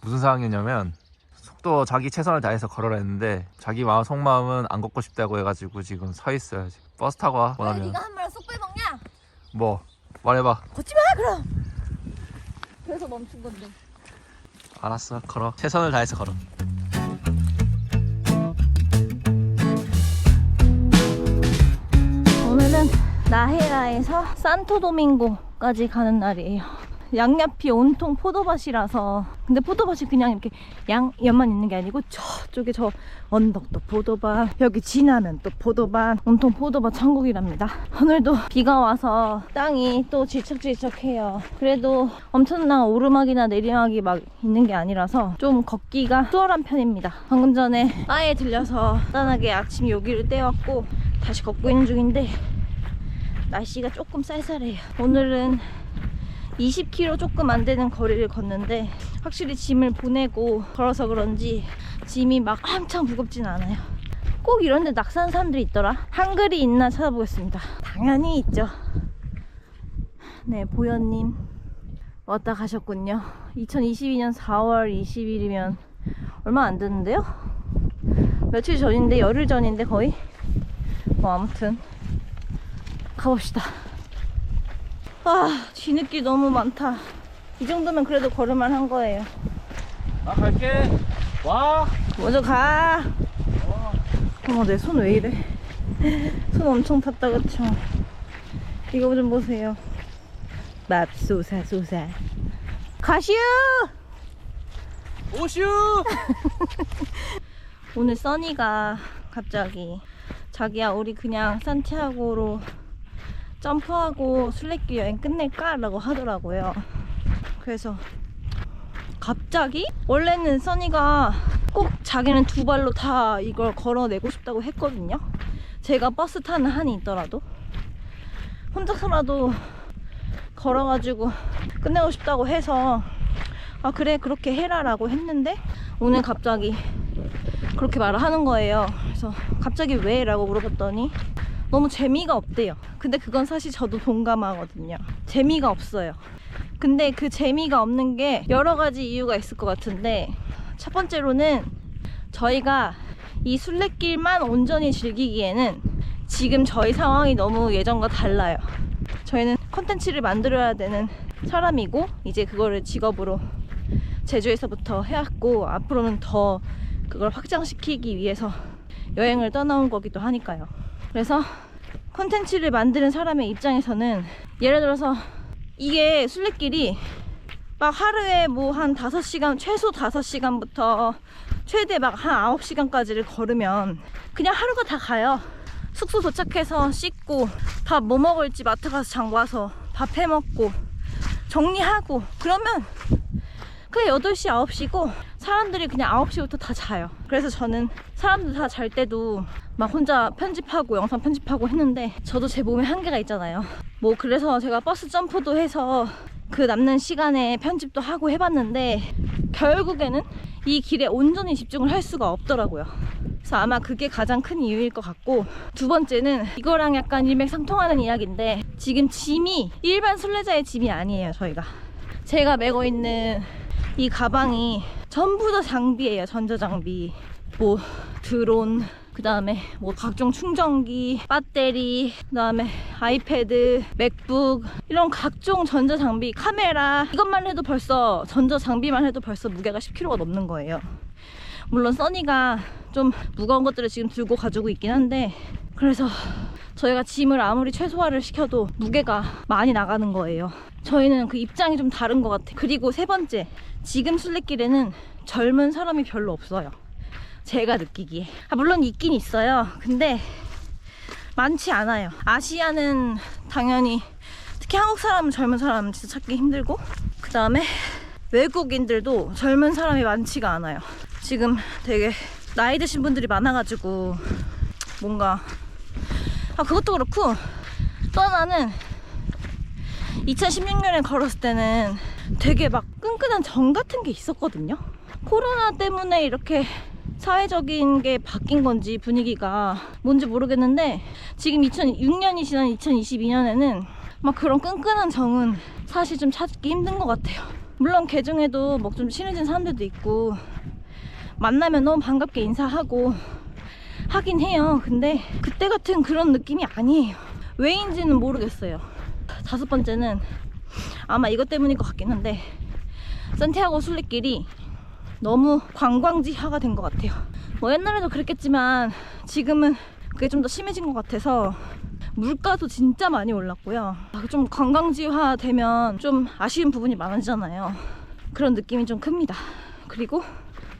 무슨 상황이냐면 속도 자기 최선을 다해서 걸어라 했는데 자기 마음 속마음은 안 걷고 싶다고 해가지고 지금 서 있어요. 지금. 버스 타고 와 왜 원하면 네가 한 말을 쏙 빼먹냐? 뭐 말해봐. 걷지 마 그럼. 그래서 멈춘 건데. 알았어 걸어. 최선을 다해서 걸어. 오늘은 나헤라에서 산토도밍고까지 가는 날이에요. 양옆이 온통 포도밭이라서. 근데 포도밭이 그냥 이렇게 양 옆만 있는 게 아니고 저쪽에 저 언덕도 포도밭 여기 지나면 또 포도밭 온통 포도밭 천국이랍니다. 오늘도 비가 와서 땅이 또 질척질척해요. 그래도 엄청난 오르막이나 내리막이 막 있는 게 아니라서 좀 걷기가 수월한 편입니다. 방금 전에 바에 들려서 간단하게 아침 요기를 떼왔고 다시 걷고 있는 중인데 날씨가 조금 쌀쌀해요. 오늘은 20km 조금 안 되는 거리를 걷는데 확실히 짐을 보내고 걸어서 그런지 짐이 막 엄청 무겁진 않아요. 꼭 이런 데 낙서하는 사람들이 있더라. 한글이 있나 찾아보겠습니다. 당연히 있죠. 네, 보현님 왔다 가셨군요. 2022년 4월 20일이면 얼마 안 됐는데요? 며칠 전인데 열흘 전인데 거의 뭐 아무튼 가봅시다. 아 뒤늦기 너무 많다. 이 정도면 그래도 걸을만 한 거예요. 나 갈게. 와. 먼저 가. 어머 내 손 왜 이래? 손 엄청 탔다 그쵸? 이거 좀 보세요. 맙소사 소사. 가시오. 오슈. 오늘 써니가 갑자기 자기야 우리 그냥 산티아고로 점프하고 술래길 여행 끝낼까? 라고 하더라고요 그래서 갑자기? 원래는 써니가 꼭 자기는 두 발로 다 이걸 걸어내고 싶다고 했거든요 제가 버스 타는 한이 있더라도 혼자서라도 걸어가지고 끝내고 싶다고 해서 아 그래 그렇게 해라 라고 했는데 오늘 갑자기 그렇게 말을 하는 거예요. 그래서 갑자기 왜? 라고 물어봤더니 너무 재미가 없대요. 근데 그건 사실 저도 동감하거든요. 재미가 없어요. 근데 그 재미가 없는 게 여러 가지 이유가 있을 것 같은데 첫 번째로는 저희가 이 순례길만 온전히 즐기기에는 지금 저희 상황이 너무 예전과 달라요. 저희는 컨텐츠를 만들어야 되는 사람이고 이제 그거를 직업으로 제주에서부터 해왔고 앞으로는 더 그걸 확장시키기 위해서 여행을 떠나온 거기도 하니까요. 그래서 컨텐츠를 만드는 사람의 입장에서는 예를 들어서 이게 순례길이 막 하루에 뭐 한 5시간, 최소 5시간부터 최대 막 한 9시간까지를 걸으면 그냥 하루가 다 가요. 숙소 도착해서 씻고 밥 뭐 먹을지 마트 가서 장 봐서 밥 해 먹고 정리하고 그러면 그냥 8시, 9시고 사람들이 그냥 9시부터 다 자요. 그래서 저는 사람들 다 잘 때도 막 혼자 편집하고 영상 편집하고 했는데 저도 제 몸에 한계가 있잖아요. 뭐 그래서 제가 버스 점프도 해서 그 남는 시간에 편집도 하고 해봤는데 결국에는 이 길에 온전히 집중을 할 수가 없더라고요. 그래서 아마 그게 가장 큰 이유일 것 같고 두 번째는 이거랑 약간 일맥상통하는 이야기인데 지금 짐이 일반 순례자의 짐이 아니에요 저희가 제가 메고 있는 이 가방이 전부 다 장비예요. 전자장비 뭐 드론 그 다음에 뭐 각종 충전기 배터리 그 다음에 아이패드 맥북 이런 각종 전자장비 카메라. 이것만 해도 벌써 전자장비만 해도 벌써 무게가 10kg가 넘는 거예요. 물론 써니가 좀 무거운 것들을 지금 들고 가지고 있긴 한데 그래서 저희가 짐을 아무리 최소화를 시켜도 무게가 많이 나가는 거예요. 저희는 그 입장이 좀 다른 것 같아요. 그리고 세 번째, 지금 순례길에는 젊은 사람이 별로 없어요. 제가 느끼기에. 아, 물론 있긴 있어요. 근데 많지 않아요. 아시아는 당연히 특히 한국 사람은 젊은 사람은 진짜 찾기 힘들고 그 다음에 외국인들도 젊은 사람이 많지가 않아요. 지금 되게 나이 드신 분들이 많아가지고 뭔가 아 그것도 그렇고 또 하나는 2016년에 걸었을 때는 되게 막 끈끈한 정 같은 게 있었거든요. 코로나 때문에 이렇게 사회적인 게 바뀐 건지 분위기가 뭔지 모르겠는데 지금 2006년이 지난 2022년에는 막 그런 끈끈한 정은 사실 좀 찾기 힘든 것 같아요. 물론 개 중에도 뭐 좀 친해진 사람들도 있고 만나면 너무 반갑게 인사하고 하긴 해요. 근데 그때 같은 그런 느낌이 아니에요. 왜인지는 모르겠어요. 다섯 번째는 아마 이것 때문일 것 같긴 한데 산티아고 순례길이 너무 관광지화가 된 것 같아요. 뭐 옛날에도 그랬겠지만 지금은 그게 좀 더 심해진 것 같아서 물가도 진짜 많이 올랐고요. 아, 좀 관광지화 되면 좀 아쉬운 부분이 많아지잖아요. 그런 느낌이 좀 큽니다. 그리고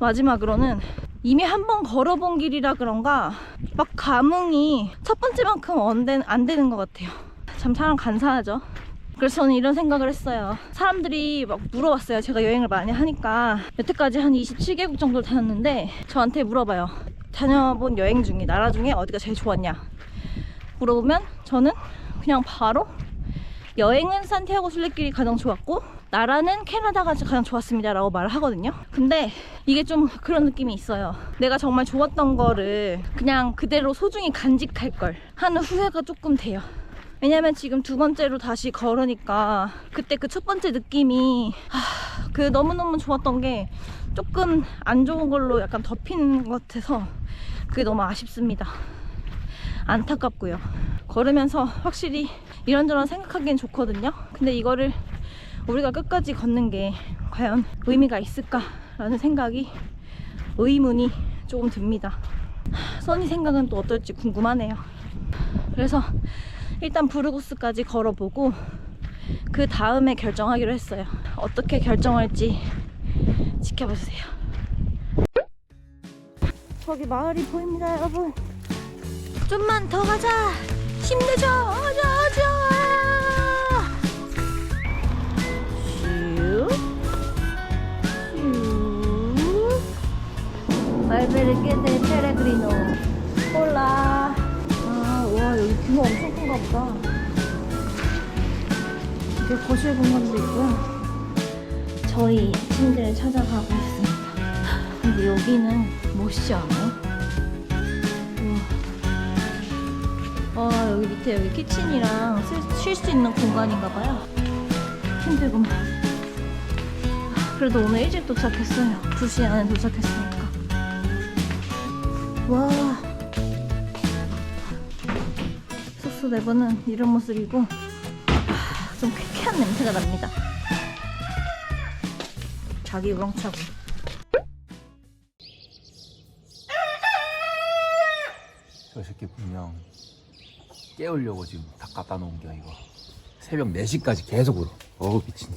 마지막으로는 이미 한 번 걸어본 길이라 그런가 막 감흥이 첫 번째만큼 안, 되, 안 되는 것 같아요. 참 사람 간사하죠. 그래서 저는 이런 생각을 했어요. 사람들이 막 물어봤어요. 제가 여행을 많이 하니까 여태까지 한 27개국 정도 다녔는데 저한테 물어봐요. 다녀본 여행 중에 나라 중에 어디가 제일 좋았냐? 물어보면 저는 그냥 바로 여행은 산티아고 순례길이 가장 좋았고 나라는 캐나다가 가장 좋았습니다 라고 말을 하거든요 근데 이게 좀 그런 느낌이 있어요 내가 정말 좋았던 거를 그냥 그대로 소중히 간직할 걸 하는 후회가 조금 돼요 왜냐면 지금 두 번째로 다시 걸으니까 그때 그 첫 번째 느낌이 하, 그 너무너무 좋았던 게 조금 안 좋은 걸로 약간 덮이는 것 같아서 그게 너무 아쉽습니다 안타깝고요. 걸으면서 확실히 이런저런 생각하기엔 좋거든요. 근데 이거를 우리가 끝까지 걷는 게 과연 의미가 있을까라는 생각이 의문이 조금 듭니다. 써니 생각은 또 어떨지 궁금하네요. 그래서 일단 부르고스까지 걸어보고 그 다음에 결정하기로 했어요. 어떻게 결정할지 지켜보세요. 저기 마을이 보입니다, 여러분. 좀만 더 가자. 가자, 가자. 슈. 말베르게데 페레그리노. 홀라. 아, 와, 여기 규모 엄청 큰가 보다. 이게 거실 공간도 있고요. 저희 침대를 찾아가고 있습니다. 근데 여기는 멋있지 않아요? 우와. 아 여기 밑에 여기 키친이랑 쉴 수 있는 공간인가봐요 힘들구만 그래도 오늘 일찍 도착했어요 2시 안에 도착했으니까 와. 소스 내부는 이런 모습이고 아, 좀 쾌쾌한 냄새가 납니다. 자기 우렁차고. 저 새끼 분명 깨우려고 지금 다 갖다 놓은 게 이거. 새벽 4시까지 계속 울어. 어우 미친